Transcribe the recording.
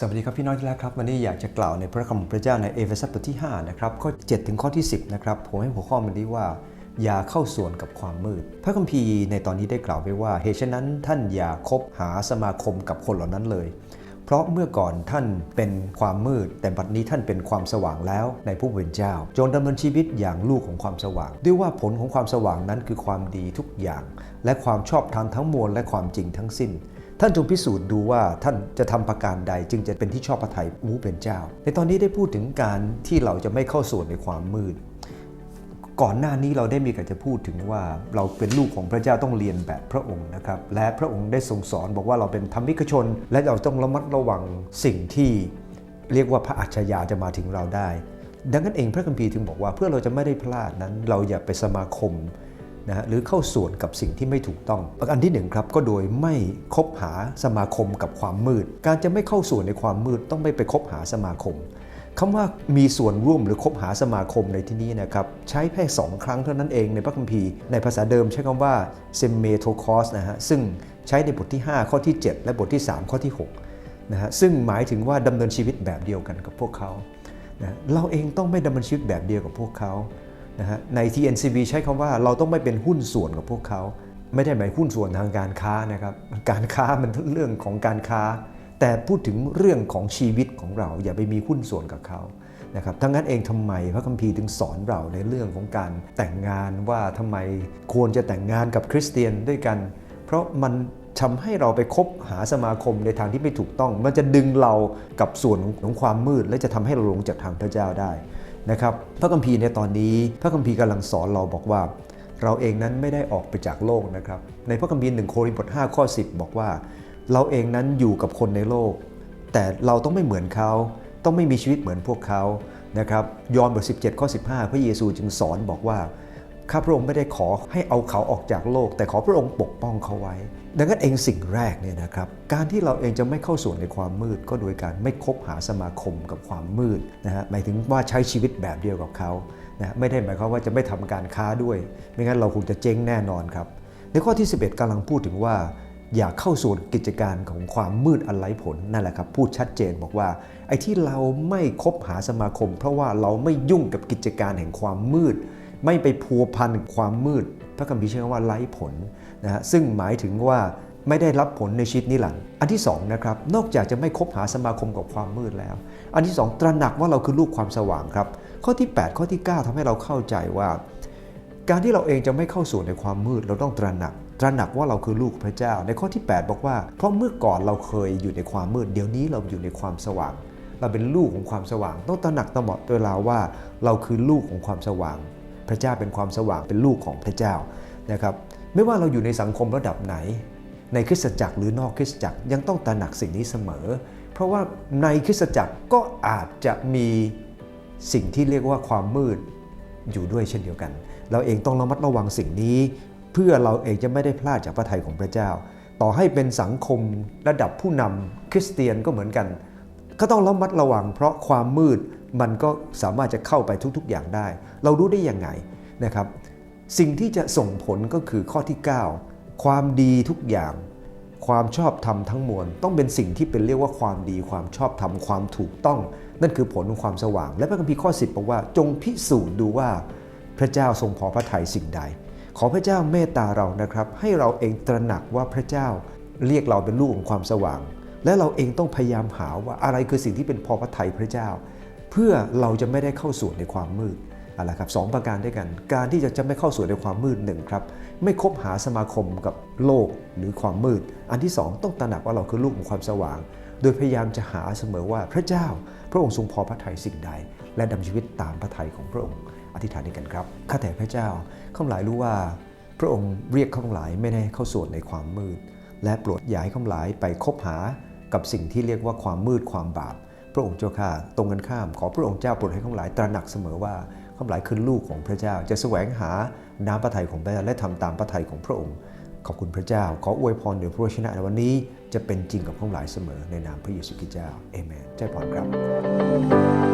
สวัสดีครับ พี่น้องที่รักครับ วันนี้อยากจะกล่าวในพระคำของพระเจ้าในเอเฟซัสบทที่5นะครับข้อ7ถึงข้อที่ 10นะครับผมให้หัวข้อมันนี้ว่า อย่าเข้าส่วนกับความมืด พระคัมภีร์ในตอนนี้ได้กล่าวไว้ว่าเหตุฉะนั้นท่านอย่าคบหาสมาคมกับคนเหล่านั้นเลย เพราะเมื่อก่อนท่านเป็นความมืด แต่บัดนี้ท่านเป็นความสว่างแล้วในผู้เป็นเจ้า จงดำเนินชีวิตอย่างลูกของความสว่าง ด้วยว่าผลของความสว่างนั้นคือความดีทุกอย่าง และความชอบธรรมทั้งมวลและความจริงทั้งสิ้น ท่านจงพิสูจน์ดูว่าท่านจะทำประการใด จึงจะเป็นที่ชอบพระทัยมูเป็นเจ้า ในตอนนี้ได้พูดถึงการที่เราจะไม่เข้าส่วนในความมืด ก่อนหน้านี้เราได้มีการจะพูดถึงว่าเราเป็นลูกของพระเจ้าต้องเรียนแบบพระองค์นะครับ และพระองค์ได้ทรงสอนบอกว่าเราเป็นธรรมิกชน และเราต้องระมัดระวังสิ่งที่เรียกว่าพระอัจฉริยะจะมาถึงเราได้ ดังนั้นเองพระคัมภีร์ถึงบอกว่าเพื่อเราจะไม่ได้พลาดนั้น เราอย่าไปสมาคม นะฮะหรือเข้าส่วนกับสิ่งที่ไม่ถูกต้อง ประการที่หนึ่งครับก็โดยไม่คบหาสมาคมกับความมืด การจะไม่เข้าส่วนในความมืดต้องไม่ไปคบหาสมาคมคำว่ามีส่วนร่วมหรือคบหาสมาคมในที่นี้นะครับใช้แค่สองครั้งเท่านั้นเองในพระคัมภีร์ในภาษาเดิมใช้คำว่า s e m e t o k o s นะฮะซึ่งใช้ในบทที่ 5 ข้อที่ 7 และบทที่ 3 ข้อที่6นะฮะซึ่งหมายถึงว่าดำเนินชีวิตแบบเดียวกันกับพวกเขานะเราเองต้องไม่ดำเนินชีวิตแบบเดียวกับพวกเขา นะฮะใน TNCB ใช้คำว่าเราต้องไม่เป็นหุ้นส่วนกับพวกเขา ไม่ได้หมายหุ้นส่วนทางการค้านะครับ การค้ามันเรื่องของการค้า แต่พูดถึงเรื่องของชีวิตของเรา อย่าไปมีหุ้นส่วนกับเขานะครับทั้งนั้นเองทำไมพระคัมภีร์ถึงสอนเราในเรื่องของการแต่งงานว่าทำไมควรจะแต่งงานกับคริสเตียนด้วยกัน เพราะมันทำให้เราไปคบหาสมาคมในทางที่ไม่ถูกต้อง มันจะดึงเรากับส่วนของความมืด และจะทำให้เราลงจากทางพระเจ้าได้ นะครับพระคัมภีร์ในตอนนี้ พระคัมภีร์กำลังสอนเราบอกว่า เราเองนั้นไม่ได้ออกไปจากโลกนะครับในพระคัมภีร์หนึ่งโครินธ์บท5ข้อ 10 บอกว่า เราเองนั้นอยู่กับคนในโลก แต่เราต้องไม่เหมือนเขา ต้องไม่มีชีวิตเหมือนพวกเขานะครับยอห์นบท17ข้อ15 พระเยซูจึงสอนบอกว่า ข้าพระองค์ไม่ได้ขอให้เอาเขาออกจากโลก แต่ขอพระองค์ปกป้องเขาไว้ ดังนั้นเองสิ่งแรกเนี่ยนะครับการที่เราเองจะไม่เข้าส่วนในความมืด ก็โดยการไม่คบหาสมาคมกับความมืดนะฮะหมายถึงว่าใช้ชีวิตแบบเดียวกับเขานะไม่ได้หมายความว่าจะไม่ทำการค้าด้วย ไม่งั้นเราคงจะเจ๊งแน่นอนครับในข้อที่ 11กำลังพูดถึงว่า อย่าเข้าส่วนกิจการของความมืดอันไร้ผลนั่นแหละครับพูดชัดเจนบอกว่า ไอ้ที่เราไม่คบหาสมาคม เพราะว่าเราไม่ยุ่งกับกิจการแห่งความมืด ไม่ไปพัวพันความมืด พระคัมภีร์ใช้คำว่าไร้ผลนะฮะซึ่งหมายถึงว่าไม่ได้รับผลในชีวิตนิรันดร์อันที่สองนะครับนอกจากจะไม่คบหาสมาคมกับความมืดแล้ว อันที่สองตระหนักว่าเราคือลูกความสว่างครับ ข้อที่ 8 ข้อที่ 9ทำให้เราเข้าใจว่า การที่เราเองจะไม่เข้าสู่ในความมืดเราต้องตระหนัก ตระหนักว่าเราคือลูกพระเจ้า ในข้อที่ 8 บอกว่า เพราะเมื่อก่อนเราเคยอยู่ในความมืด เดี๋ยวนี้เราอยู่ในความสว่าง เราเป็นลูกของความสว่าง ต้องตระหนักตลอดเวลาว่า เราคือลูกของความสว่าง พระเจ้าเป็นความสว่างเป็นลูกของพระเจ้านะครับไม่ว่าเราอยู่ในสังคมระดับไหน ในคริสตจักรหรือนอกคริสตจักรยังต้องตระหนักสิ่งนี้เสมอ เพราะว่าในคริสตจักรก็อาจจะมีสิ่งที่เรียกว่าความมืดอยู่ด้วยเช่นเดียวกัน เราเองต้องระมัดระวังสิ่งนี้ เพื่อเราเองจะไม่ได้พลาดจากพระทัยของพระเจ้า ต่อให้เป็นสังคมระดับผู้นำคริสเตียนก็เหมือนกัน ก็ต้องระมัดระวังเพราะความมืด มันก็สามารถจะเข้าไปทุก ๆ อย่างได้ เรารู้ได้ยังไงนะครับ สิ่งที่จะส่งผลก็คือข้อที่ 9 ความดีทุกอย่าง ความชอบธรรมทั้งมวลต้องเป็นสิ่งที่เป็นเรียกว่าความดี ความชอบธรรมความถูกต้อง นั่นคือผลของความสว่าง และพระคัมภีร์ข้อ 10บอกว่าจงพิสูจน์ดูว่าพระเจ้าทรงพอพระทัยสิ่งใด ขอพระเจ้าเมตตาเรานะครับ ให้เราเองตระหนักว่าพระเจ้าเรียกเราเป็นลูกของความสว่าง และเราเองต้องพยายามหาว่าอะไรคือสิ่งที่เป็นพอพระทัยพระเจ้า พื่อเราจะไม่ได้เข้าสู่ในความมืดอะไรครับสองประการด้วยกัน การที่จะจะไม่เข้าสู่ในความมืดหนึ่งครับ ไม่คบหาสมาคมกับโลกหรือความมืด อันที่สองต้องตระหนักว่าเราคือลูกของความสว่าง โดยพยายามจะหาเสมอว่าพระเจ้า พระองค์ทรงพอพระทัยสิ่งใด และดำชีวิตตามพระทัยของพระองค์ อธิษฐานด้วยกันครับข้าแต่พระเจ้าข้าหลายรู้ว่า พระองค์เรียกข้าหลายไม่ได้เข้าส่วนในความมืด และโปรดอย่าให้ข้าหลายไปคบหากับสิ่งที่เรียกว่าความมืดความบาป พระองค์เจ้าข้าตรงกันข้าม ขอพระองค์เจ้าโปรดให้ข้าพหลายตระหนักเสมอว่าข้าพหลายคือลูกของพระเจ้า จะแสวงหาน้ำพระทัยของพระเจ้าและทำตามพระทัยของพระองค์ ขอบคุณพระเจ้า ขออวยพรเดี๋ยวพระวชนะในวันนี้จะเป็นจริงกับข้าพหลายเสมอในนามพระเยซูคริสต์เจ้าเอเมนใจพรครับ